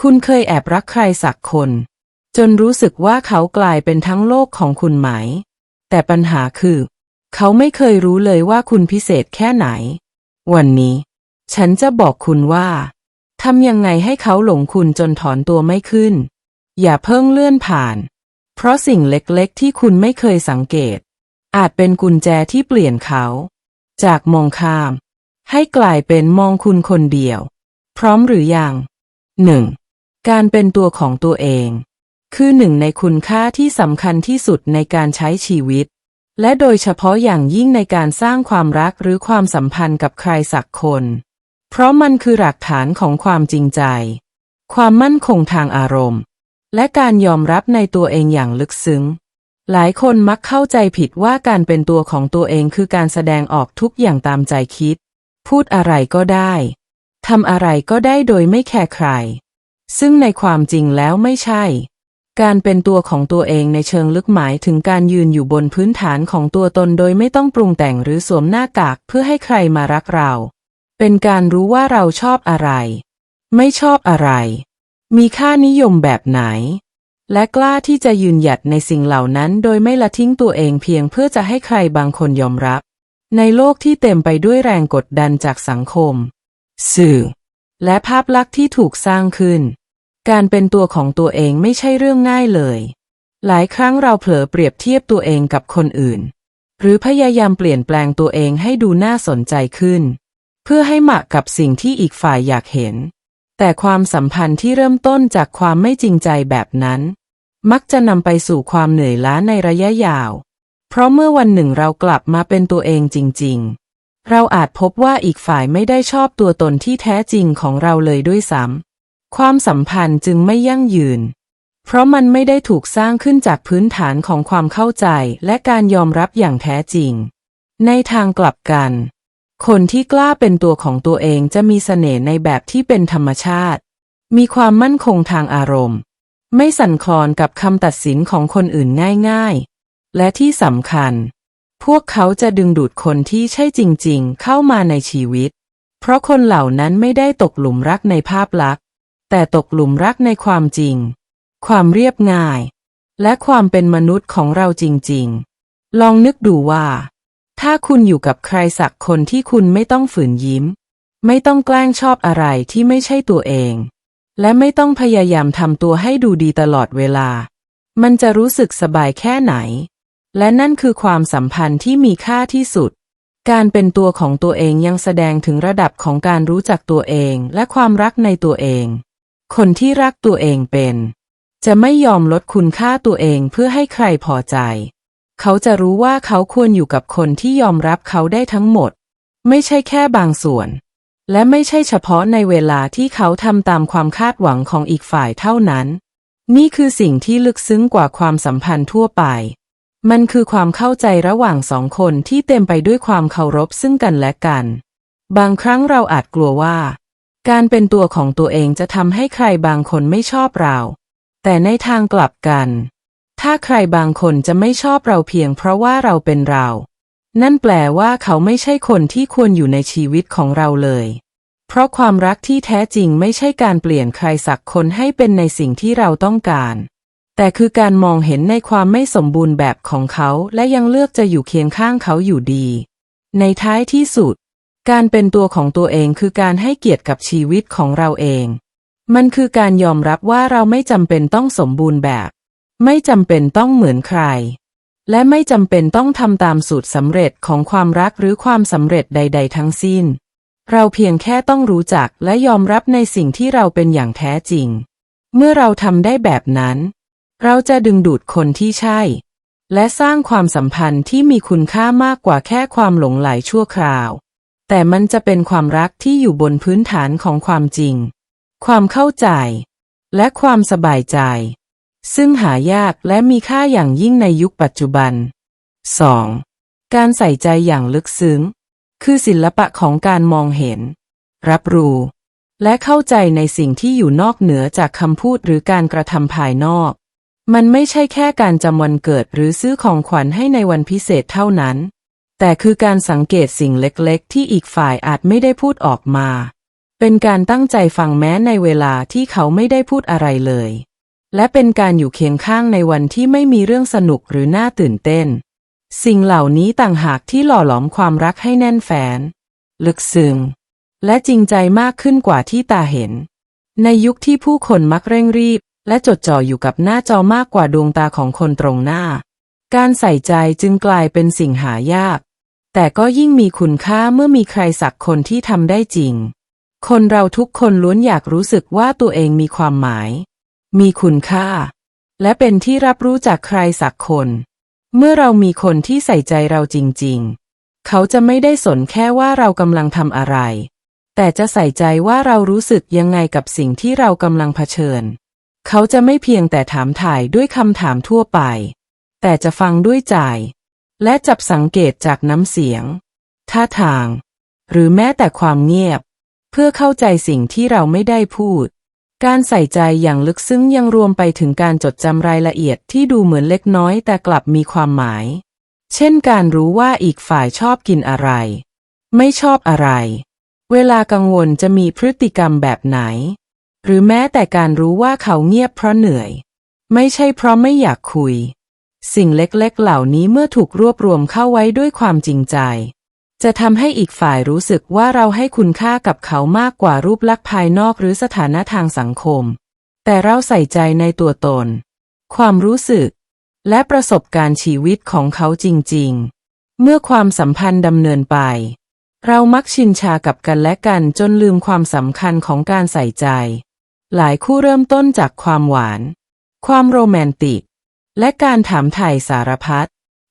คุณเคยแอบรักใครสักคน จนรู้สึกว่าเขากลายเป็นทั้งโลกของคุณไหม แต่ปัญหาคือ เขาไม่เคยรู้เลยว่าคุณพิเศษแค่ไหน วันนี้ ฉันจะบอกคุณว่าทำยังไงให้เขาหลงคุณจนถอนตัวไม่ขึ้น อย่าเพิ่งเลื่อนผ่าน เพราะสิ่งเล็กๆ ที่คุณไม่เคยสังเกต อาจเป็นกุญแจที่เปลี่ยนเขา จากมองข้าม ให้กลายเป็นมองคุณคนเดียว พร้อมหรือยังหนึ่ง การเป็นตัวของตัวเอง คือหนึ่งในคุณค่าที่สำคัญที่สุดในการใช้ชีวิต และโดยเฉพาะอย่างยิ่งในการสร้างความรักหรือความสัมพันธ์กับใครสักคน เพราะมันคือหลักฐานของความจริงใจ ความมั่นคงทางอารมณ์ และการยอมรับในตัวเองอย่างลึกซึ้ง หลายคนมักเข้าใจผิดว่าการเป็นตัวของตัวเองคือการแสดงออกทุกอย่างตามใจคิด พูดอะไรก็ได้ทำอะไรก็ได้โดยไม่แคร์ใคร ซึ่งในความจริงแล้วไม่ใช่ การเป็นตัวของตัวเองในเชิงลึกหมายถึงการยืนอยู่บนพื้นฐานของตัวตนโดยไม่ต้องปรุงแต่งหรือสวมหน้ากากเพื่อให้ใครมารักเรา เป็นการรู้ว่าเราชอบอะไร ไม่ชอบอะไร มีค่านิยมแบบไหน และกล้าที่จะยืนหยัดในสิ่งเหล่านั้นโดยไม่ละทิ้งตัวเองเพียงเพื่อจะให้ใครบางคนยอมรับ ในโลกที่เต็มไปด้วยแรงกดดันจากสังคม สื่อ และภาพลักษณ์ที่ถูกสร้างขึ้น การเป็นตัวของตัวเองไม่ใช่เรื่องง่ายเลย หลายครั้งเราเผลอเปรียบเทียบตัวเองกับคนอื่น หรือพยายามเปลี่ยนแปลงตัวเองให้ดูน่าสนใจขึ้น เพื่อให้เหมาะกับสิ่งที่อีกฝ่ายอยากเห็น แต่ความสัมพันธ์ที่เริ่มต้นจากความไม่จริงใจแบบนั้น มักจะนำไปสู่ความเหนื่อยล้าในระยะยาว เพราะเมื่อวันหนึ่งเรากลับมาเป็นตัวเองจริง ๆ เราอาจพบว่าอีกฝ่ายไม่ได้ชอบตัวตนที่แท้จริงของเราเลยด้วยซ้ำความสัมพันธ์จึงไม่ยั่งยืน เพราะมันไม่ได้ถูกสร้างขึ้นจากพื้นฐานของความเข้าใจและการยอมรับอย่างแท้จริง ในทางกลับกัน คนที่กล้าเป็นตัวของตัวเองจะมีเสน่ห์ในแบบที่เป็นธรรมชาติ มีความมั่นคงทางอารมณ์ ไม่สั่นคลอนกับคำตัดสินของคนอื่นง่าย ๆ และที่สำคัญ พวกเขาจะดึงดูดคนที่ใช่จริงๆ เข้ามาในชีวิต เพราะคนเหล่านั้นไม่ได้ตกหลุมรักในภาพลักษณ์ แต่ตกหลุมรักในความจริง ความเรียบง่าย และความเป็นมนุษย์ของเราจริงๆ ลองนึกดูว่า ถ้าคุณอยู่กับใครสักคนที่คุณไม่ต้องฝืนยิ้ม ไม่ต้องแกล้งชอบอะไรที่ไม่ใช่ตัวเอง และไม่ต้องพยายามทำตัวให้ดูดีตลอดเวลา มันจะรู้สึกสบายแค่ไหน และนั่นคือความสัมพันธ์ที่มีค่าที่สุด การเป็นตัวของตัวเองยังแสดงถึงระดับของการรู้จักตัวเองและความรักในตัวเอง คนที่รักตัวเองเป็น จะไม่ยอมลดคุณค่าตัวเองเพื่อให้ใครพอใจ เขาจะรู้ว่าเขาควรอยู่กับคนที่ยอมรับเขาได้ทั้งหมด ไม่ใช่แค่บางส่วน และไม่ใช่เฉพาะในเวลาที่เขาทำตามความคาดหวังของอีกฝ่ายเท่านั้น นี่คือสิ่งที่ลึกซึ้งกว่าความสัมพันธ์ทั่วไป มันคือความเข้าใจระหว่างสองคนที่เต็มไปด้วยความเคารพซึ่งกันและกัน บางครั้งเราอาจกลัวว่า การเป็นตัวของตัวเองจะทำให้ใครบางคนไม่ชอบเรา แต่ในทางกลับกัน ถ้าใครบางคนจะไม่ชอบเราเพียงเพราะว่าเราเป็นเรา นั่นแปลว่าเขาไม่ใช่คนที่ควรอยู่ในชีวิตของเราเลย เพราะความรักที่แท้จริงไม่ใช่การเปลี่ยนใครสักคนให้เป็นในสิ่งที่เราต้องการ แต่คือการมองเห็นในความไม่สมบูรณ์แบบของเขา และยังเลือกจะอยู่เคียงข้างเขาอยู่ดี ในท้ายที่สุด การเป็นตัวของตัวเองคือการให้เกียรติกับชีวิตของเราเอง มันคือการยอมรับว่าเราไม่จำเป็นต้องสมบูรณ์แบบ ไม่จำเป็นต้องเหมือนใคร และไม่จำเป็นต้องทำตามสูตรสำเร็จของความรักหรือความสำเร็จใด ๆ ทั้งสิ้น เราเพียงแค่ต้องรู้จักและยอมรับในสิ่งที่เราเป็นอย่างแท้จริง เมื่อเราทำได้แบบนั้น เราจะดึงดูดคนที่ใช่ และสร้างความสัมพันธ์ที่มีคุณค่ามากกว่าแค่ความหลงไหลชั่วคราว แต่มันจะเป็นความรักที่อยู่บนพื้นฐานของความจริง ความเข้าใจ และความสบายใจ ซึ่งหายากและมีค่าอย่างยิ่งในยุคปัจจุบัน 2. การใส่ใจอย่างลึกซึ้ง คือศิลปะของการมองเห็น รับรู้ และเข้าใจในสิ่งที่อยู่นอกเหนือจากคำพูดหรือการกระทำภายนอก มันไม่ใช่แค่การจำวันเกิดหรือซื้อของขวัญให้ในวันพิเศษเท่านั้น แต่คือการสังเกตสิ่งเล็กๆ ที่อีกฝ่ายอาจไม่ได้พูดออกมา เป็นการตั้งใจฟังแม้ในเวลาที่เขาไม่ได้พูดอะไรเลย และเป็นการอยู่เคียงข้างในวันที่ไม่มีเรื่องสนุกหรือน่าตื่นเต้น สิ่งเหล่านี้ต่างหากที่หล่อหลอมความรักให้แน่นแฟนลึกซึ้งและจริงใจมากขึ้นกว่าที่ตาเห็น ในยุคที่ผู้คนมักเร่งรีบ และจดจ่ออยู่กับหน้าจอมากกว่าดวงตาของคนตรงหน้า การใส่ใจจึงกลายเป็นสิ่งหายาก แต่ก็ยิ่งมีคุณค่าเมื่อมีใครสักคนที่ทำได้จริง คนเราทุกคนล้วนอยากรู้สึกว่าตัวเองมีความหมาย มีคุณค่า และเป็นที่รับรู้จากใครสักคน เมื่อเรามีคนที่ใส่ใจเราจริง ๆ เขาจะไม่ได้สนแค่ว่าเรากำลังทำอะไร แต่จะใส่ใจว่าเรารู้สึกยังไงกับสิ่งที่เรากำลังเผชิญ เขาจะไม่เพียงแต่ถามถ่ายด้วยคำถามทั่วไป แต่จะฟังด้วยใจ และจับสังเกตจากน้ำเสียง ท่าทาง หรือแม้แต่ความเงียบ เพื่อเข้าใจสิ่งที่เราไม่ได้พูด การใส่ใจอย่างลึกซึ้งยังรวมไปถึงการจดจำรายละเอียดที่ดูเหมือนเล็กน้อยแต่กลับมีความหมาย เช่นการรู้ว่าอีกฝ่ายชอบกินอะไร ไม่ชอบอะไร เวลากังวลจะมีพฤติกรรมแบบไหน หรือแม้แต่การรู้ว่าเขาเงียบเพราะเหนื่อย ไม่ใช่เพราะไม่อยากคุย สิ่งเล็กๆ เหล่านี้เมื่อถูกรวบรวมเข้าไว้ด้วยความจริงใจ จะทำให้อีกฝ่ายรู้สึกว่าเราให้คุณค่ากับเขามากกว่ารูปลักษณ์ภายนอกหรือสถานะทางสังคม แต่เราใส่ใจในตัวตน ความรู้สึก และประสบการณ์ชีวิตของเขาจริงๆ เมื่อความสัมพันธ์ดำเนินไปเรามักชินชากับกันและกันจนลืมความสำคัญของการใส่ใจ หลายคู่เริ่มต้นจากความหวาน ความโรแมนติก และการถามถ่ายสารพัด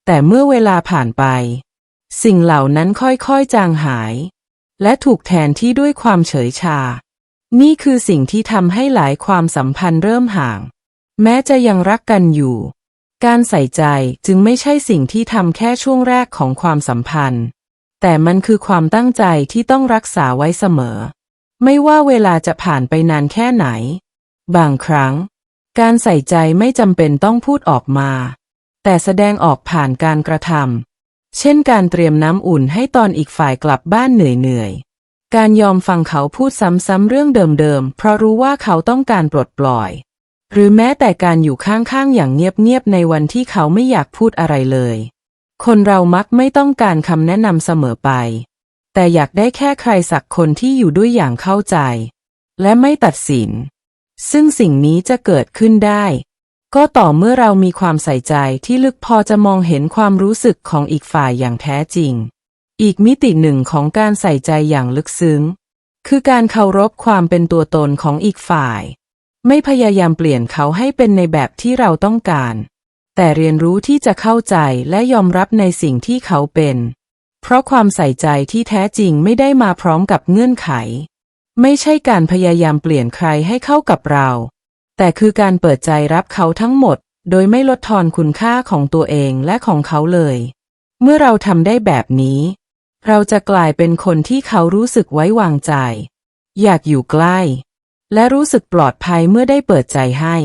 แต่เมื่อเวลาผ่านไป สิ่งเหล่านั้นค่อยๆจางหาย และถูกแทนที่ด้วยความเฉยชา นี่คือสิ่งที่ทำให้หลายความสัมพันธ์เริ่มห่าง แม้จะยังรักกันอยู่ การใส่ใจจึงไม่ใช่สิ่งที่ทำแค่ช่วงแรกของความสัมพันธ์ แต่มันคือความตั้งใจที่ต้องรักษาไว้เสมอ ไม่ว่าเวลาจะผ่านไปนานแค่ไหน บางครั้ง การใส่ใจไม่จำเป็นต้องพูดออกมา แต่แสดงออกผ่านการกระทำเช่นการเตรียมน้ำอุ่นให้ตอนอีกฝ่ายกลับบ้านเหนื่อยๆ การยอมฟังเขาพูดซ้ำๆเรื่องเดิมๆ เพราะรู้ว่าเขาต้องการปลดปล่อย หรือแม้แต่การอยู่ข้างๆ อย่างเงียบๆ ในวันที่เขาไม่อยากพูดอะไรเลย คนเรามักไม่ต้องการคำแนะนำเสมอไป แต่อยากได้แค่ใครสักคนที่อยู่ด้วยอย่างเข้าใจ และไม่ตัดสิน ซึ่งสิ่งนี้จะเกิดขึ้นได้ ก็ต่อเมื่อเรามีความใส่ใจที่ลึกพอจะมองเห็นความรู้สึกของอีกฝ่ายอย่างแท้จริง อีกมิติหนึ่งของการใส่ใจอย่างลึกซึ้ง คือการเคารพความเป็นตัวตนของอีกฝ่าย ไม่พยายามเปลี่ยนเขาให้เป็นในแบบที่เราต้องการ แต่เรียนรู้ที่จะเข้าใจและยอมรับในสิ่งที่เขาเป็น เพราะความใส่ใจที่แท้จริงไม่ได้มาพร้อมกับเงื่อนไข ไม่ใช่การพยายามเปลี่ยนใครให้เข้ากับเรา แต่คือการเปิดใจรับเขาทั้งหมด โดยไม่ลดทอนคุณค่าของตัวเองและของเขาเลย เมื่อเราทำได้แบบนี้ เราจะกลายเป็นคนที่เขารู้สึกไว้วางใจ อยากอยู่ใกล้ และรู้สึกปลอดภัยเมื่อได้เปิดใจให้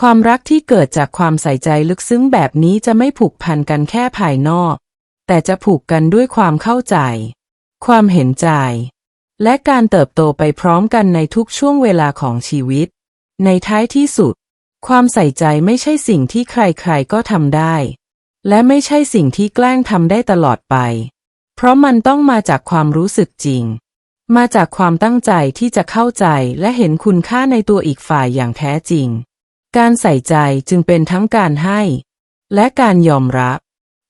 ความรักที่เกิดจากความใส่ใจลึกซึ้งแบบนี้จะไม่ผูกพันกันแค่ภายนอก แต่จะผูกกันด้วยความเข้าใจ ความเห็นใจ และการเติบโตไปพร้อมกันในทุกช่วงเวลาของชีวิต ในท้ายที่สุด ความใส่ใจไม่ใช่สิ่งที่ใครๆก็ทำได้ และไม่ใช่สิ่งที่แกล้งทำได้ตลอดไป เพราะมันต้องมาจากความรู้สึกจริง มาจากความตั้งใจที่จะเข้าใจและเห็นคุณค่าในตัวอีกฝ่ายอย่างแท้จริง การใส่ใจจึงเป็นทั้งการให้ และการยอมรับ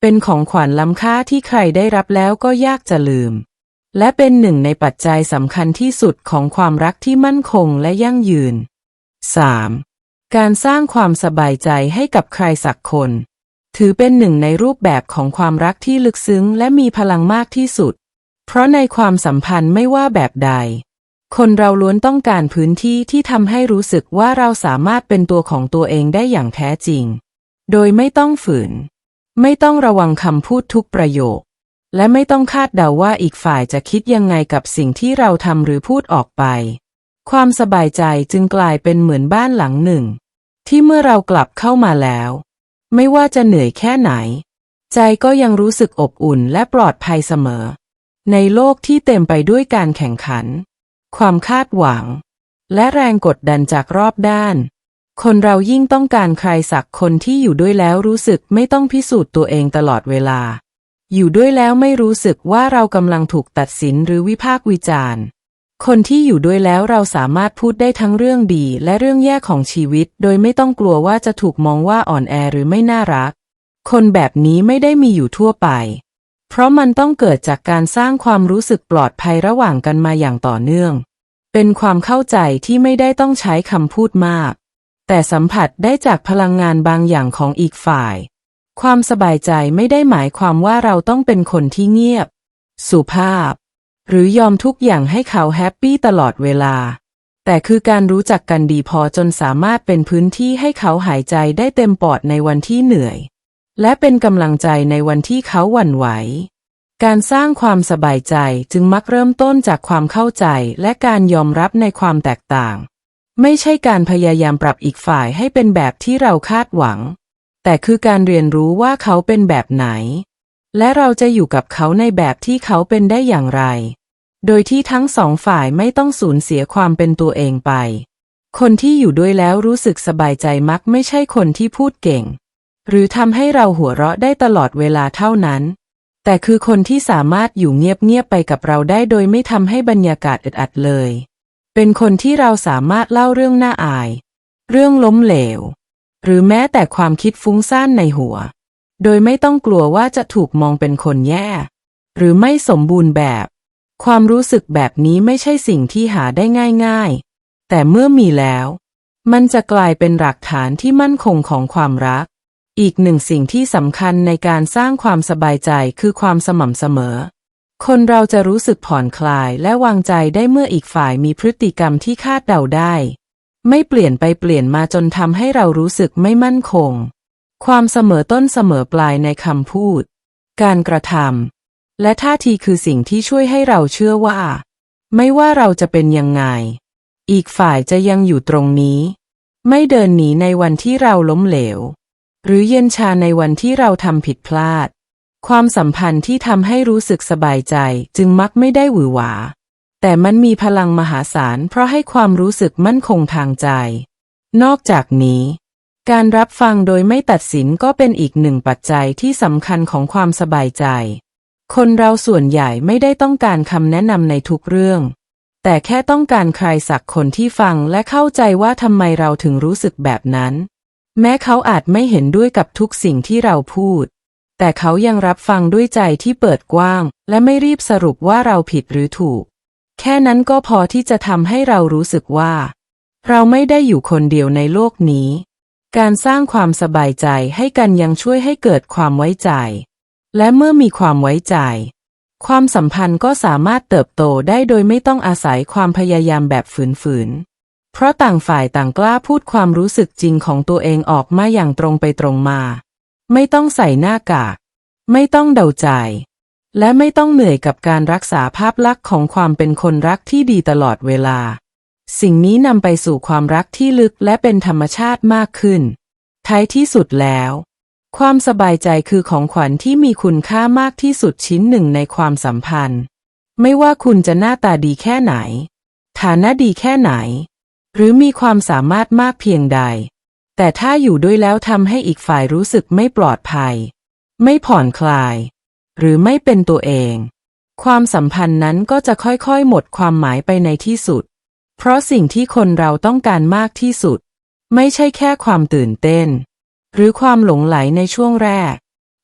เป็นของขวัญล้ำค่าที่ใครได้รับแล้วก็ยากจะลืม และเป็นหนึ่งในปัจจัยสำคัญที่สุดของความรักที่มั่นคงและยั่งยืน 3. การสร้างความสบายใจให้กับใครสักคน ถือเป็นหนึ่งในรูปแบบของความรักที่ลึกซึ้งและมีพลังมากที่สุด เพราะในความสัมพันธ์ไม่ว่าแบบใด คนเราล้วนต้องการพื้นที่ที่ทำให้รู้สึกว่าเราสามารถเป็นตัวของตัวเองได้อย่างแท้จริง โดยไม่ต้องฝืน ไม่ต้องระวังคำพูดทุกประโยค และไม่ต้องคาดเดาว่าอีกฝ่ายจะคิดยังไงกับสิ่งที่เราทำหรือพูดออกไป ความสบายใจจึงกลายเป็นเหมือนบ้านหลังหนึ่ง ที่เมื่อเรากลับเข้ามาแล้ว ไม่ว่าจะเหนื่อยแค่ไหน ใจก็ยังรู้สึกอบอุ่นและปลอดภัยเสมอ ในโลกที่เต็มไปด้วยการแข่งขัน ความคาดหวัง และแรงกดดันจากรอบด้าน คนเรายิ่งต้องการใครสักคนที่อยู่ด้วยแล้วรู้สึกไม่ต้องพิสูจน์ตัวเองตลอดเวลา อยู่ด้วยแล้วไม่รู้สึกว่าเรากำลังถูกตัดสินหรือวิพากษ์วิจารณ์ คนที่อยู่ด้วยแล้วเราสามารถพูดได้ทั้งเรื่องดีและเรื่องแย่ของชีวิต โดยไม่ต้องกลัวว่าจะถูกมองว่าอ่อนแอหรือไม่น่ารัก คนแบบนี้ไม่ได้มีอยู่ทั่วไป เพราะมันต้องเกิดจากการสร้างความรู้สึกปลอดภัยระหว่างกันมาอย่างต่อเนื่อง เป็นความเข้าใจที่ไม่ได้ต้องใช้คำพูดมาก แต่สัมผัสได้จากพลังงานบางอย่างของอีกฝ่าย ความสบายใจไม่ได้หมายความว่าเราต้องเป็นคนที่เงียบ สุภาพ หรือยอมทุกอย่างให้เขาแฮปปี้ตลอดเวลา แต่คือการรู้จักกันดีพอจนสามารถเป็นพื้นที่ให้เขาหายใจได้เต็มปอดในวันที่เหนื่อย และเป็นกำลังใจในวันที่เขาหวั่นไหวการสร้างความสบายใจจึงมักเริ่มต้นจากความเข้าใจและการยอมรับในความแตกต่าง ไม่ใช่การพยายามปรับอีกฝ่ายให้เป็นแบบที่เราคาดหวัง แต่คือการเรียนรู้ว่าเขาเป็นแบบไหน และเราจะอยู่กับเขาในแบบที่เขาเป็นได้อย่างไร โดยที่ทั้งสองฝ่ายไม่ต้องสูญเสียความเป็นตัวเองไป คนที่อยู่ด้วยแล้วรู้สึกสบายใจมักไม่ใช่คนที่พูดเก่ง หรือทำให้เราหัวเราะได้ตลอดเวลาเท่านั้น แต่คือคนที่สามารถอยู่เงียบๆไปกับเราได้โดยไม่ทำให้บรรยากาศอึดอัดเลย เป็นคนที่เราสามารถเล่าเรื่องน่าอาย เรื่องล้มเหลว หรือแม้แต่ความคิดฟุ้งซ่านในหัว โดยไม่ต้องกลัวว่าจะถูกมองเป็นคนแย่ หรือไม่สมบูรณ์แบบ ความรู้สึกแบบนี้ไม่ใช่สิ่งที่หาได้ง่าย ๆ แต่เมื่อมีแล้ว มันจะกลายเป็นหลักฐานที่มั่นคงของความรัก อีกหนึ่งสิ่งที่สำคัญในการสร้างความสบายใจคือความสม่ำเสมอ คนเราจะรู้สึกผ่อนคลายและวางใจได้เมื่ออีกฝ่ายมีพฤติกรรมที่คาดเดาได้ ไม่เปลี่ยนไปเปลี่ยนมาจนทำให้เรารู้สึกไม่มั่นคง ความเสมอต้นเสมอปลายในคำพูด การกระทำและท่าทีคือสิ่งที่ช่วยให้เราเชื่อว่า ไม่ว่าเราจะเป็นยังไง อีกฝ่ายจะยังอยู่ตรงนี้ ไม่เดินหนีในวันที่เราล้มเหลว หรือเย็นชาในวันที่เราทำผิดพลาด ความสัมพันธ์ที่ทำให้รู้สึกสบายใจจึงมักไม่ได้หวือหวา แต่มันมีพลังมหาศาลเพราะให้ความรู้สึกมั่นคงทางใจ นอกจากนี้ การรับฟังโดยไม่ตัดสินก็เป็นอีกหนึ่งปัจจัยที่สำคัญของความสบายใจ คนเราส่วนใหญ่ไม่ได้ต้องการคำแนะนำในทุกเรื่อง แต่แค่ต้องการใครสักคนที่ฟังและเข้าใจว่าทำไมเราถึงรู้สึกแบบนั้น แม้เขาอาจไม่เห็นด้วยกับทุกสิ่งที่เราพูด แต่เขายังรับฟังด้วยใจที่เปิดกว้าง และไม่รีบสรุปว่าเราผิดหรือถูก แค่นั้นก็พอที่จะทำให้เรารู้สึกว่า เราไม่ได้อยู่คนเดียวในโลกนี้ การสร้างความสบายใจให้กันยังช่วยให้เกิดความไว้ใจ และเมื่อมีความไว้ใจ ความสัมพันธ์ก็สามารถเติบโตได้โดยไม่ต้องอาศัยความพยายามแบบฝืนๆเพราะต่างฝ่ายต่างกล้าพูดความรู้สึกจริงของตัวเองออกมาอย่างตรงไปตรงมา ไม่ต้องใส่หน้ากาก ไม่ต้องเดาใจ และไม่ต้องเหนื่อยกับการรักษาภาพลักษณ์ของความเป็นคนรักที่ดีตลอดเวลา สิ่งนี้นำไปสู่ความรักที่ลึกและเป็นธรรมชาติมากขึ้น ท้ายที่สุดแล้ว ความสบายใจคือของขวัญที่มีคุณค่ามากที่สุดชิ้นหนึ่งในความสัมพันธ์ ไม่ว่าคุณจะหน้าตาดีแค่ไหน ฐานะดีแค่ไหน หรือมีความสามารถมากเพียงใด แต่ถ้าอยู่ด้วยแล้วทำให้อีกฝ่ายรู้สึกไม่ปลอดภัย ไม่ผ่อนคลาย หรือไม่เป็นตัวเอง ความสัมพันธ์นั้นก็จะค่อยๆ หมดความหมายไปในที่สุด เพราะสิ่งที่คนเราต้องการมากที่สุด ไม่ใช่แค่ความตื่นเต้น หรือความหลงไหลในช่วงแรก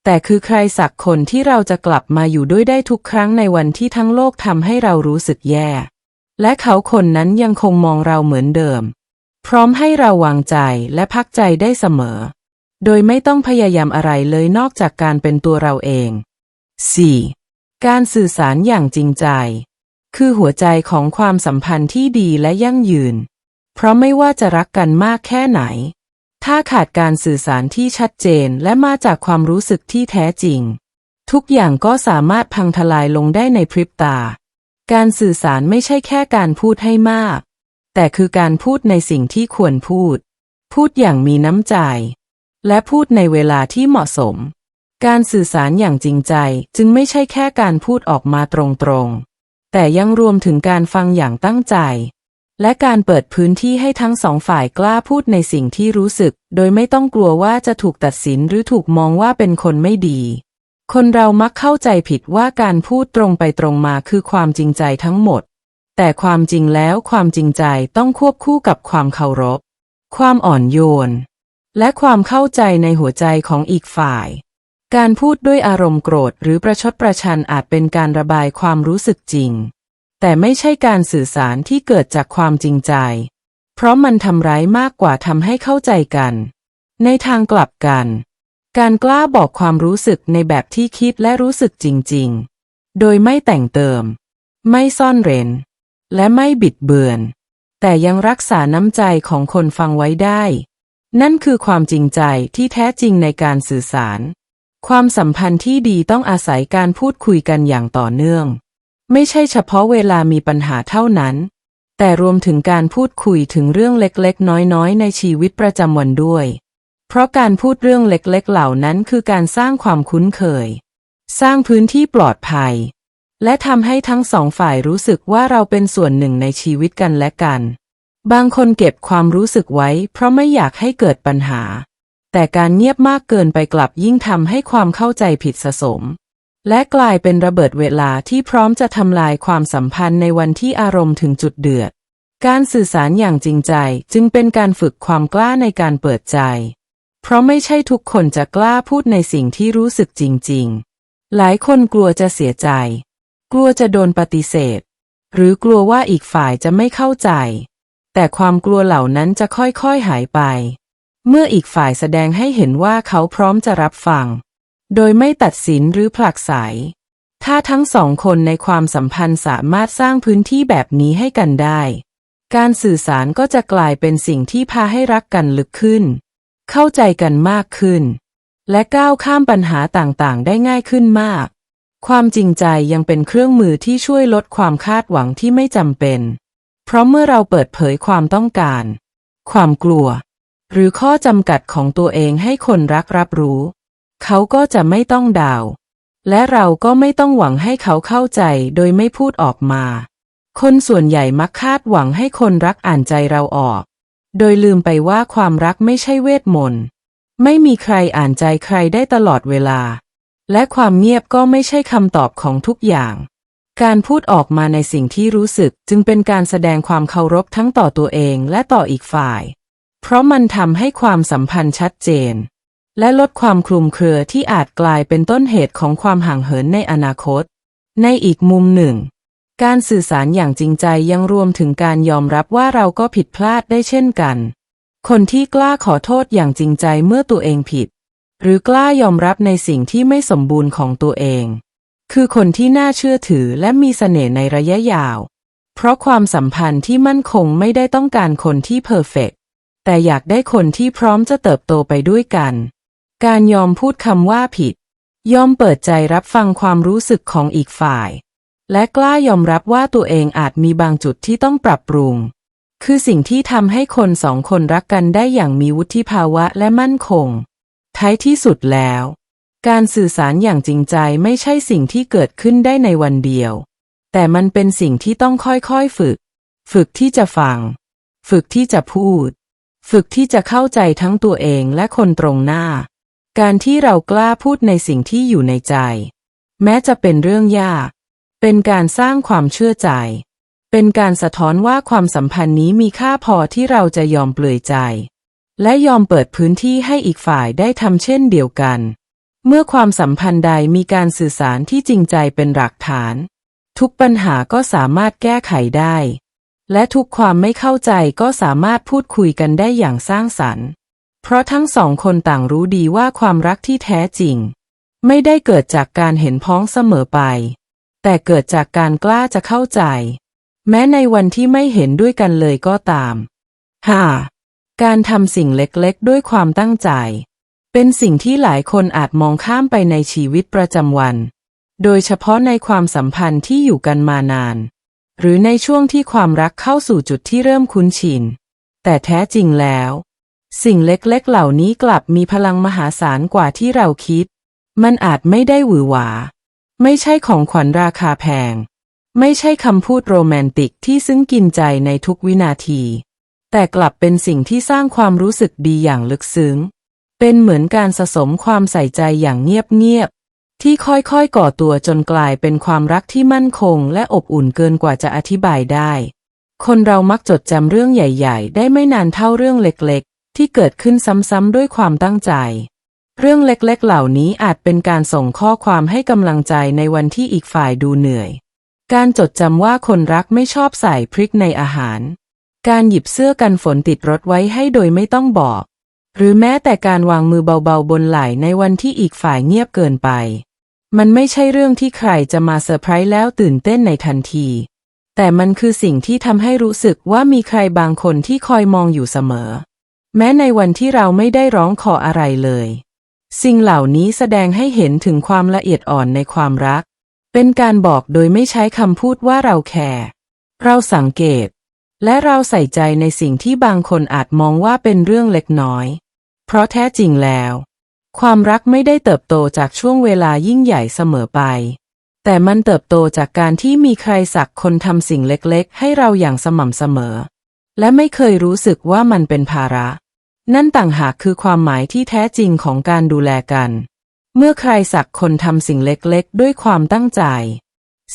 แต่คือใครสักคนที่เราจะกลับมาอยู่ด้วยได้ทุกครั้งในวันที่ทั้งโลกทำให้เรารู้สึกแย่ และเขาคนนั้นยังคงมองเราเหมือนเดิม พร้อมให้เราวางใจและพักใจได้เสมอ โดยไม่ต้องพยายามอะไรเลยนอกจากการเป็นตัวเราเอง 4. การสื่อสารอย่างจริงใจ คือหัวใจของความสัมพันธ์ที่ดีและยั่งยืน เพราะไม่ว่าจะรักกันมากแค่ไหน ถ้าขาดการสื่อสารที่ชัดเจนและมาจากความรู้สึกที่แท้จริง ทุกอย่างก็สามารถพังทลายลงได้ในพริบตา การสื่อสารไม่ใช่แค่การพูดให้มาก แต่คือการพูดในสิ่งที่ควรพูด พูดอย่างมีน้ำใจ และพูดในเวลาที่เหมาะสม การสื่อสารอย่างจริงใจจึงไม่ใช่แค่การพูดออกมาตรงๆ แต่ยังรวมถึงการฟังอย่างตั้งใจ และการเปิดพื้นที่ให้ทั้งสองฝ่ายกล้าพูดในสิ่งที่รู้สึก โดยไม่ต้องกลัวว่าจะถูกตัดสินหรือถูกมองว่าเป็นคนไม่ดี คนเรามักเข้าใจผิดว่าการพูดตรงไปตรงมาคือความจริงใจทั้งหมด แต่ความจริงแล้วความจริงใจต้องควบคู่กับความเคารพ ความอ่อนโยน และความเข้าใจในหัวใจของอีกฝ่าย การพูดด้วยอารมณ์โกรธหรือประชดประชันอาจเป็นการระบายความรู้สึกจริง แต่ไม่ใช่การสื่อสารที่เกิดจากความจริงใจ เพราะมันทำร้ายมากกว่าทำให้เข้าใจกัน ในทางกลับกัน การกล้าบอกความรู้สึกในแบบที่คิดและรู้สึกจริง ๆ โดยไม่แต่งเติม ไม่ซ่อนเร้น และไม่บิดเบือน แต่ยังรักษาน้ำใจของคนฟังไว้ได้ นั่นคือความจริงใจที่แท้จริงในการสื่อสาร ความสัมพันธ์ที่ดีต้องอาศัยการพูดคุยกันอย่างต่อเนื่อง ไม่ใช่เฉพาะเวลามีปัญหาเท่านั้น แต่รวมถึงการพูดคุยถึงเรื่องเล็กๆ น้อยๆ ในชีวิตประจำวันด้วย เพราะการพูดเรื่องเล็กๆ เหล่านั้นคือการสร้างความคุ้นเคย สร้างพื้นที่ปลอดภัย และทำให้ทั้งสองฝ่ายรู้สึกว่าเราเป็นส่วนหนึ่งในชีวิตกันและกัน บางคนเก็บความรู้สึกไว้ เพราะไม่อยากให้เกิดปัญหา แต่การเงียบมากเกินไปกลับยิ่งทำให้ความเข้าใจผิดสะสม และกลายเป็นระเบิดเวลาที่พร้อมจะทำลายความสัมพันธ์ในวันที่อารมณ์ถึงจุดเดือด การสื่อสารอย่างจริงใจจึงเป็นการฝึกความกล้าในการเปิดใจ เพราะไม่ใช่ทุกคนจะกล้าพูดในสิ่งที่รู้สึกจริง ๆ หลายคนกลัวจะเสียใจ กลัวจะโดนปฏิเสธ หรือกลัวว่าอีกฝ่ายจะไม่เข้าใจ แต่ความกลัวเหล่านั้นจะค่อยๆหายไป เมื่ออีกฝ่ายแสดงให้เห็นว่าเขาพร้อมจะรับฟัง โดยไม่ตัดสินหรือผลักไสถ้าทั้งสองคนในความสัมพันธ์สามารถสร้างพื้นที่แบบนี้ให้กันได้ การสื่อสารก็จะกลายเป็นสิ่งที่พาให้รักกันลึกขึ้น เข้าใจกันมากขึ้น และก้าวข้ามปัญหาต่างๆ ได้ง่ายขึ้นมาก ความจริงใจยังเป็นเครื่องมือที่ช่วยลดความคาดหวังที่ไม่จำเป็น เพราะเมื่อเราเปิดเผยความต้องการ ความกลัว หรือข้อจำกัดของตัวเองให้คนรักรับรู้ เขาก็จะไม่ต้องดาว และเราก็ไม่ต้องหวังให้เขาเข้าใจโดยไม่พูดออกมา คนส่วนใหญ่มักคาดหวังให้คนรักอ่านใจเราออก โดยลืมไปว่าความรักไม่ใช่เวทมนต์ ไม่มีใครอ่านใจใครได้ตลอดเวลา และความเงียบก็ไม่ใช่คำตอบของทุกอย่าง การพูดออกมาในสิ่งที่รู้สึกจึงเป็นการแสดงความเคารพทั้งต่อตัวเองและต่ออีกฝ่าย เพราะมันทำให้ความสัมพันธ์ชัดเจน และลดความคลุมเครือที่อาจกลายเป็นต้นเหตุของความห่างเหินในอนาคต ในอีกมุมหนึ่ง การสื่อสารอย่างจริงใจยังรวมถึงการยอมรับว่าเราก็ผิดพลาดได้เช่นกัน คนที่กล้าขอโทษอย่างจริงใจเมื่อตัวเองผิด หรือกล้ายอมรับในสิ่งที่ไม่สมบูรณ์ของตัวเอง คือคนที่น่าเชื่อถือและมีเสน่ห์ในระยะยาว เพราะความสัมพันธ์ที่มั่นคงไม่ได้ต้องการคนที่เพอร์เฟกต์แต่อยากได้คนที่พร้อมจะเติบโตไปด้วยกัน การยอมพูดคำว่าผิด ยอมเปิดใจรับฟังความรู้สึกของอีกฝ่าย และกล้ายอมรับว่าตัวเองอาจมีบางจุดที่ต้องปรับปรุง คือสิ่งที่ทำให้คนสองคนรักกันได้อย่างมีวุฒิภาวะและมั่นคง ท้ายที่สุดแล้ว การสื่อสารอย่างจริงใจไม่ใช่สิ่งที่เกิดขึ้นได้ในวันเดียว แต่มันเป็นสิ่งที่ต้องค่อยๆฝึก ฝึกที่จะฟัง ฝึกที่จะพูด ฝึกที่จะเข้าใจทั้งตัวเองและคนตรงหน้า การที่เรากล้าพูดในสิ่งที่อยู่ในใจ แม้จะเป็นเรื่องยาก เป็นการสร้างความเชื่อใจ เป็นการสะท้อนว่าความสัมพันธ์นี้มีค่าพอที่เราจะยอมเปลือยใจ และยอมเปิดพื้นที่ให้อีกฝ่ายได้ทำเช่นเดียวกัน เมื่อความสัมพันธ์ใดมีการสื่อสารที่จริงใจเป็นหลักฐาน ทุกปัญหาก็สามารถแก้ไขได้ และทุกความไม่เข้าใจก็สามารถพูดคุยกันได้อย่างสร้างสรรค์ เพราะทั้งสองคนต่างรู้ดีว่าความรักที่แท้จริง ไม่ได้เกิดจากการเห็นพ้องเสมอไป แต่เกิดจากการกล้าจะเข้าใจ แม้ในวันที่ไม่เห็นด้วยกันเลยก็ตามฮ่า การทำสิ่งเล็กๆ ด้วยความตั้งใจ เป็นสิ่งที่หลายคนอาจมองข้ามไปในชีวิตประจำวัน โดยเฉพาะในความสัมพันธ์ที่อยู่กันมานาน หรือในช่วงที่ความรักเข้าสู่จุดที่เริ่มคุ้นชิน แต่แท้จริงแล้ว สิ่งเล็กๆ เหล่านี้กลับมีพลังมหาศาลกว่าที่เราคิด มันอาจไม่ได้หวือหวา ไม่ใช่ของขวัญราคาแพง ไม่ใช่คำพูดโรแมนติกที่ซึ้งกินใจในทุกวินาที แต่กลับเป็นสิ่งที่สร้างความรู้สึกดีอย่างลึกซึ้ง เป็นเหมือนการสะสมความใส่ใจอย่างเงียบๆ ที่ค่อยๆ ก่อตัวจนกลายเป็นความรักที่มั่นคง และอบอุ่นเกินกว่าจะอธิบายได้ คนเรามักจดจำเรื่องใหญ่ ๆ ได้ไม่นานเท่าเรื่องเล็กๆ ที่เกิดขึ้นซ้ำๆด้วยความตั้งใจ เรื่องเล็กๆ เหล่านี้อาจเป็นการส่งข้อความให้กำลังใจในวันที่อีกฝ่ายดูเหนื่อย การจดจำว่าคนรักไม่ชอบใส่พริกในอาหาร การหยิบเสื้อกันฝนติดรถไว้ให้โดยไม่ต้องบอก หรือแม้แต่การวางมือเบาๆบนไหล่ในวันที่อีกฝ่ายเงียบเกินไป มันไม่ใช่เรื่องที่ใครจะมาเซอร์ไพรส์แล้วตื่นเต้นในทันที แต่มันคือสิ่งที่ทำให้รู้สึกว่ามีใครบางคนที่คอยมองอยู่เสมอ แม้ในวันที่เราไม่ได้ร้องขออะไรเลย สิ่งเหล่านี้แสดงให้เห็นถึงความละเอียดอ่อนในความรัก เป็นการบอกโดยไม่ใช้คำพูดว่าเราแคร์เราสังเกต และเราใส่ใจในสิ่งที่บางคนอาจมองว่าเป็นเรื่องเล็กน้อย เพราะแท้จริงแล้ว ความรักไม่ได้เติบโตจากช่วงเวลายิ่งใหญ่เสมอไป แต่มันเติบโตจากการที่มีใครสักคนทำสิ่งเล็กๆ ให้เราอย่างสม่ำเสมอ และไม่เคยรู้สึกว่ามันเป็นภาระ นั่นต่างหากคือความหมายที่แท้จริงของการดูแลกัน เมื่อใครสักคนทำสิ่งเล็กๆ ด้วยความตั้งใจ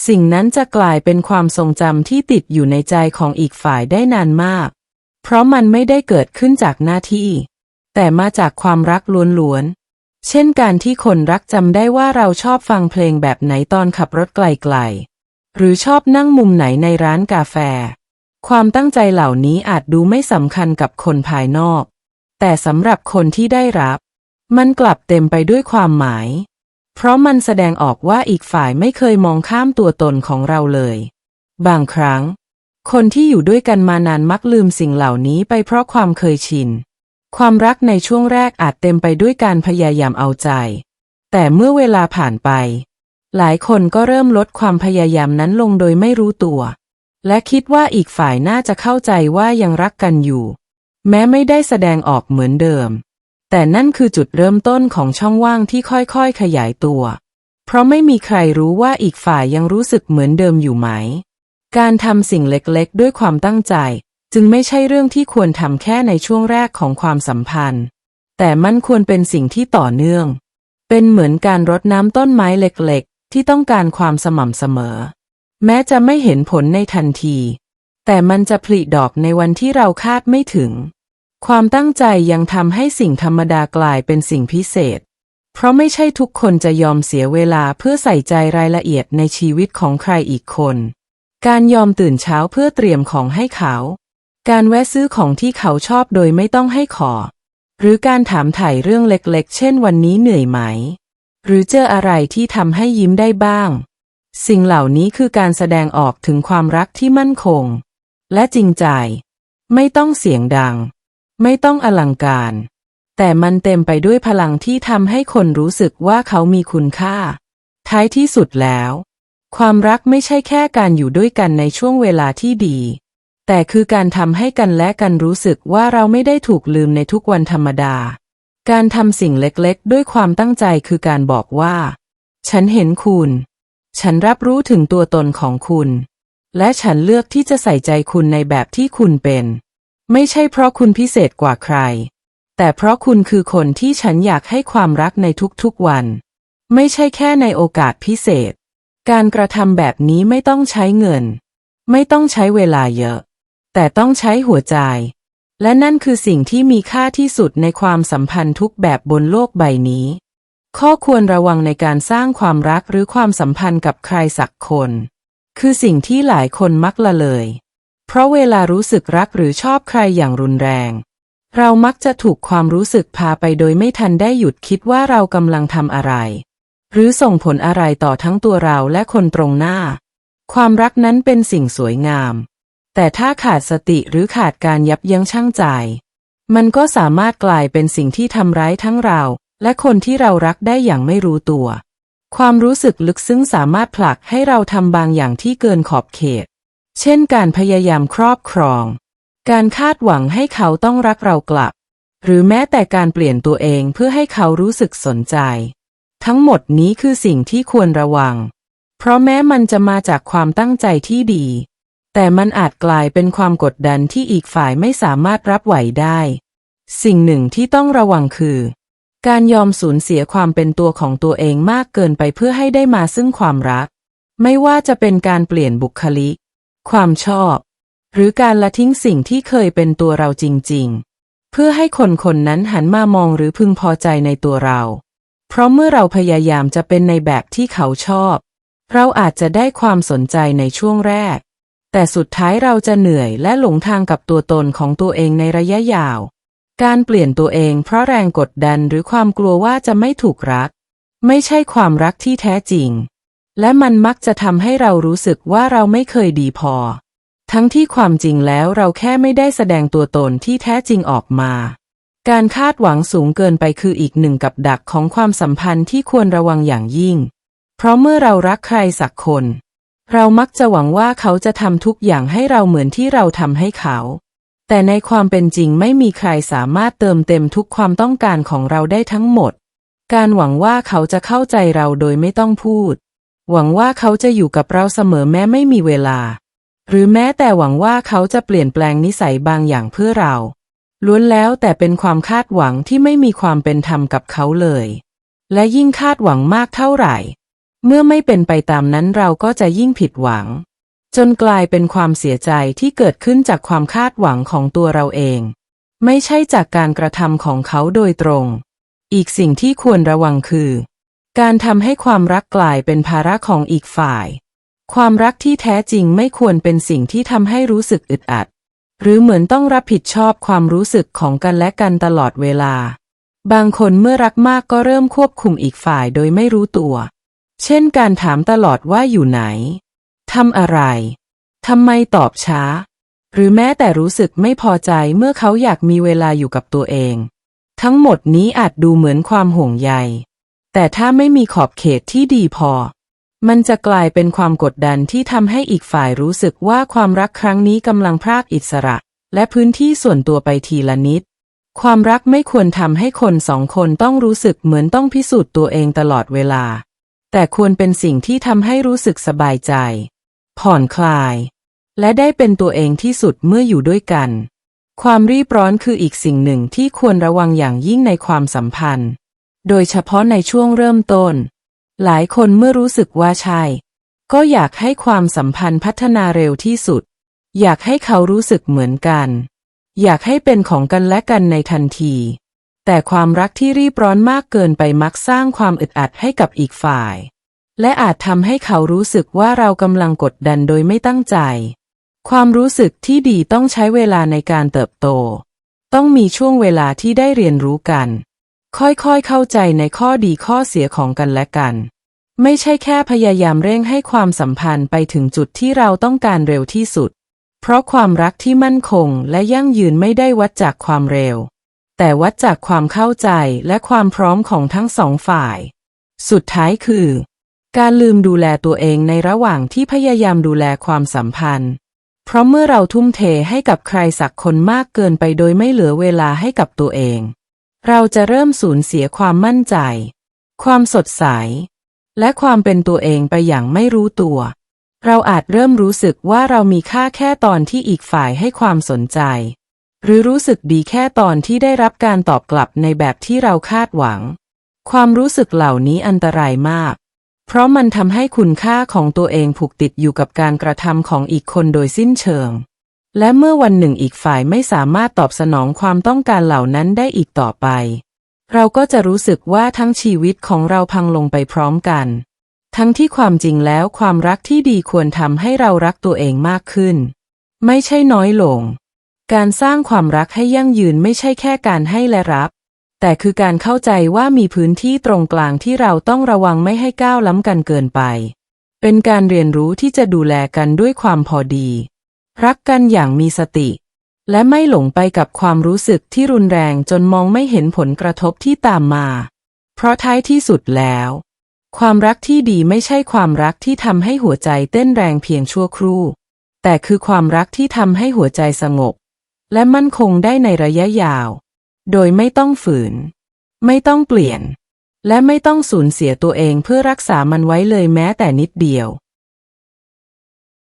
สิ่งนั้นจะกลายเป็นความทรงจำที่ติดอยู่ในใจของอีกฝ่ายได้นานมาก เพราะมันไม่ได้เกิดขึ้นจากหน้าที่ แต่มาจากความรักล้วนๆ เช่นการที่คนรักจำได้ว่าเราชอบฟังเพลงแบบไหนตอนขับรถไกลๆ หรือชอบนั่งมุมไหนในร้านกาแฟ ความตั้งใจเหล่านี้อาจดูไม่สำคัญกับคนภายนอก แต่สำหรับคนที่ได้รับ มันกลับเต็มไปด้วยความหมาย เพราะมันแสดงออกว่าอีกฝ่ายไม่เคยมองข้ามตัวตนของเราเลย บางครั้ง คนที่อยู่ด้วยกันมานานมักลืมสิ่งเหล่านี้ไปเพราะความเคยชิน ความรักในช่วงแรกอาจเต็มไปด้วยการพยายามเอาใจ แต่เมื่อเวลาผ่านไป หลายคนก็เริ่มลดความพยายามนั้นลงโดยไม่รู้ตัว และคิดว่าอีกฝ่ายน่าจะเข้าใจว่ายังรักกันอยู่ แม้ไม่ได้แสดงออกเหมือนเดิม แต่นั่นคือจุดเริ่มต้นของช่องว่างที่ค่อยๆ ขยายตัว เพราะไม่มีใครรู้ว่าอีกฝ่ายยังรู้สึกเหมือนเดิมอยู่ไหม การทำสิ่งเล็กๆ ด้วยความตั้งใจ จึงไม่ใช่เรื่องที่ควรทำแค่ในช่วงแรกของความสัมพันธ์ แต่มันควรเป็นสิ่งที่ต่อเนื่อง เป็นเหมือนการรดน้ำต้นไม้เล็กๆ ที่ต้องการความสม่ำเสมอ แม้จะไม่เห็นผลในทันที แต่มันจะผลิดอกในวันที่เราคาดไม่ถึง ความตั้งใจยังทำให้สิ่งธรรมดากลายเป็นสิ่งพิเศษ เพราะไม่ใช่ทุกคนจะยอมเสียเวลาเพื่อใส่ใจรายละเอียดในชีวิตของใครอีกคน การยอมตื่นเช้าเพื่อเตรียมของให้เขา การแวะซื้อของที่เขาชอบโดยไม่ต้องให้ขอ หรือการถามถ่ายเรื่องเล็กๆ เช่นวันนี้เหนื่อยไหม หรือเจออะไรที่ทำให้ยิ้มได้บ้าง สิ่งเหล่านี้คือการแสดงออกถึงความรักที่มั่นคง และจริงใจ ไม่ต้องเสียงดัง ไม่ต้องอลังการ แต่มันเต็มไปด้วยพลังที่ทำให้คนรู้สึกว่าเขามีคุณค่า ท้ายที่สุดแล้ว ความรักไม่ใช่แค่การอยู่ด้วยกันในช่วงเวลาที่ดี แต่คือการทำให้กันและกันรู้สึกว่าเราไม่ได้ถูกลืมในทุกวันธรรมดา การทำสิ่งเล็กๆ ด้วยความตั้งใจคือการบอกว่า ฉันเห็นคุณ ฉันรับรู้ถึงตัวตนของคุณ และฉันเลือกที่จะใส่ใจคุณในแบบที่คุณเป็น ไม่ใช่เพราะคุณพิเศษกว่าใคร แต่เพราะคุณคือคนที่ฉันอยากให้ความรักในทุกๆวัน ไม่ใช่แค่ในโอกาสพิเศษ การกระทำแบบนี้ไม่ต้องใช้เงิน ไม่ต้องใช้เวลาเยอะ แต่ต้องใช้หัวใจ และนั่นคือสิ่งที่มีค่าที่สุดในความสัมพันธ์ทุกแบบบนโลกใบนี้ ข้อควรระวังในการสร้างความรักหรือความสัมพันธ์กับใครสักคน คือสิ่งที่หลายคนมักละเลย เพราะเวลารู้สึกรักหรือชอบใครอย่างรุนแรง เรามักจะถูกความรู้สึกพาไปโดยไม่ทันได้หยุดคิดว่าเรากำลังทำอะไร หรือส่งผลอะไรต่อทั้งตัวเราและคนตรงหน้า ความรักนั้นเป็นสิ่งสวยงาม แต่ถ้าขาดสติหรือขาดการยับยั้งชั่งใจ มันก็สามารถกลายเป็นสิ่งที่ทำร้ายทั้งเรา และคนที่เรารักได้อย่างไม่รู้ตัวความรู้สึกลึกซึ้งสามารถผลักให้เราทำบางอย่างที่เกินขอบเขต เช่นการพยายามครอบครอง การคาดหวังให้เขาต้องรักเรากลับ หรือแม้แต่การเปลี่ยนตัวเองเพื่อให้เขารู้สึกสนใจ ทั้งหมดนี้คือสิ่งที่ควรระวัง เพราะแม้มันจะมาจากความตั้งใจที่ดี แต่มันอาจกลายเป็นความกดดันที่อีกฝ่ายไม่สามารถรับไหวได้ สิ่งหนึ่งที่ต้องระวังคือ การยอมสูญเสียความเป็นตัวของตัวเองมากเกินไปเพื่อให้ได้มาซึ่งความรัก ไม่ว่าจะเป็นการเปลี่ยนบุคลิก ความชอบ หรือการละทิ้งสิ่งที่เคยเป็นตัวเราจริง ๆ เพื่อให้คนคนนั้นหันมามองหรือพึงพอใจในตัวเรา เพราะเมื่อเราพยายามจะเป็นในแบบที่เขาชอบ เราอาจจะได้ความสนใจในช่วงแรก แต่สุดท้ายเราจะเหนื่อยและหลงทางกับตัวตนของตัวเองในระยะยาว การเปลี่ยนตัวเองเพราะแรงกดดันหรือความกลัวว่าจะไม่ถูกรัก ไม่ใช่ความรักที่แท้จริง และมันมักจะทำให้เรารู้สึกว่าเราไม่เคยดีพอ ทั้งที่ความจริงแล้วเราแค่ไม่ได้แสดงตัวตนที่แท้จริงออกมา การคาดหวังสูงเกินไปคืออีกหนึ่งกับดักของความสัมพันธ์ที่ควรระวังอย่างยิ่ง เพราะเมื่อเรารักใครสักคน เรามักจะหวังว่าเขาจะทำทุกอย่างให้เราเหมือนที่เราทำให้เขา แต่ในความเป็นจริงไม่มีใครสามารถเติมเต็มทุกความต้องการของเราได้ทั้งหมด การหวังว่าเขาจะเข้าใจเราโดยไม่ต้องพูด หวังว่าเขาจะอยู่กับเราเสมอแม้ไม่มีเวลา หรือแม้แต่หวังว่าเขาจะเปลี่ยนแปลงนิสัยบางอย่างเพื่อเรา ล้วนแล้วแต่เป็นความคาดหวังที่ไม่มีความเป็นธรรมกับเขาเลย และยิ่งคาดหวังมากเท่าไหร่ เมื่อไม่เป็นไปตามนั้นเราก็จะยิ่งผิดหวัง จนกลายเป็นความเสียใจที่เกิดขึ้นจากความคาดหวังของตัวเราเอง ไม่ใช่จากการกระทำของเขาโดยตรง อีกสิ่งที่ควรระวังคือ การทำให้ความรักกลายเป็นภาระของอีกฝ่าย ความรักที่แท้จริงไม่ควรเป็นสิ่งที่ทำให้รู้สึกอึดอัด หรือเหมือนต้องรับผิดชอบความรู้สึกของกันและกันตลอดเวลา บางคนเมื่อรักมากก็เริ่มควบคุมอีกฝ่ายโดยไม่รู้ตัว เช่นการถามตลอดว่าอยู่ไหนทำอะไรทำไมตอบช้า หรือแม้แต่รู้สึกไม่พอใจเมื่อเขาอยากมีเวลาอยู่กับตัวเอง ทั้งหมดนี้อาจดูเหมือนความห่วงใย แต่ถ้าไม่มีขอบเขตที่ดีพอ มันจะกลายเป็นความกดดันที่ทำให้อีกฝ่ายรู้สึกว่าความรักครั้งนี้กำลังพรากอิสระ และพื้นที่ส่วนตัวไปทีละนิด ความรักไม่ควรทำให้คนสองคนต้องรู้สึกเหมือนต้องพิสูจน์ตัวเองตลอดเวลา แต่ควรเป็นสิ่งที่ทำให้รู้สึกสบายใจ ผ่อนคลาย และได้เป็นตัวเองที่สุดเมื่ออยู่ด้วยกัน ความรีบร้อนคืออีกสิ่งหนึ่งที่ควรระวังอย่างยิ่งในความสัมพันธ์ โดยเฉพาะในช่วงเริ่มต้น หลายคนเมื่อรู้สึกว่าใช่ ก็อยากให้ความสัมพันธ์พัฒนาเร็วที่สุด อยากให้เขารู้สึกเหมือนกัน อยากให้เป็นของกันและกันในทันที แต่ความรักที่รีบร้อนมากเกินไปมักสร้างความอึดอัดให้กับอีกฝ่าย และอาจทำให้เขารู้สึกว่าเรากำลังกดดันโดยไม่ตั้งใจ ความรู้สึกที่ดีต้องใช้เวลาในการเติบโต ต้องมีช่วงเวลาที่ได้เรียนรู้กัน ค่อยๆ เข้าใจในข้อดีข้อเสียของกันและกัน ไม่ใช่แค่พยายามเร่งให้ความสัมพันธ์ไปถึงจุดที่เราต้องการเร็วที่สุด เพราะความรักที่มั่นคงและยั่งยืนไม่ได้วัดจากความเร็ว แต่วัดจากความเข้าใจและความพร้อมของทั้งสองฝ่าย สุดท้ายคือ การลืมดูแลตัวเองในระหว่างที่พยายามดูแลความสัมพันธ์ เพราะเมื่อเราทุ่มเทให้กับใครสักคนมากเกินไปโดยไม่เหลือเวลาให้กับตัวเอง เราจะเริ่มสูญเสียความมั่นใจ ความสดใส และความเป็นตัวเองไปอย่างไม่รู้ตัว เราอาจเริ่มรู้สึกว่าเรามีค่าแค่ตอนที่อีกฝ่ายให้ความสนใจ หรือรู้สึกดีแค่ตอนที่ได้รับการตอบกลับในแบบที่เราคาดหวัง ความรู้สึกเหล่านี้อันตรายมาก เพราะมันทำให้คุณค่าของตัวเองผูกติดอยู่กับการกระทำของอีกคนโดยสิ้นเชิง และเมื่อวันหนึ่งอีกฝ่ายไม่สามารถตอบสนองความต้องการเหล่านั้นได้อีกต่อไป เราก็จะรู้สึกว่าทั้งชีวิตของเราพังลงไปพร้อมกัน ทั้งที่ความจริงแล้วความรักที่ดีควรทำให้เรารักตัวเองมากขึ้น ไม่ใช่น้อยลง การสร้างความรักให้ยั่งยืนไม่ใช่แค่การให้และรับ แต่คือการเข้าใจว่ามีพื้นที่ตรงกลางที่เราต้องระวังไม่ให้ก้าวล้ำกันเกินไป เป็นการเรียนรู้ที่จะดูแลกันด้วยความพอดี รักกันอย่างมีสติ และไม่หลงไปกับความรู้สึกที่รุนแรงจนมองไม่เห็นผลกระทบที่ตามมา เพราะท้ายที่สุดแล้ว ความรักที่ดีไม่ใช่ความรักที่ทำให้หัวใจเต้นแรงเพียงชั่วครู่ แต่คือความรักที่ทำให้หัวใจสงบ และมั่นคงได้ในระยะยาว โดยไม่ต้องฝืน ไม่ต้องเปลี่ยน และไม่ต้องสูญเสียตัวเองเพื่อรักษามันไว้เลยแม้แต่นิดเดียว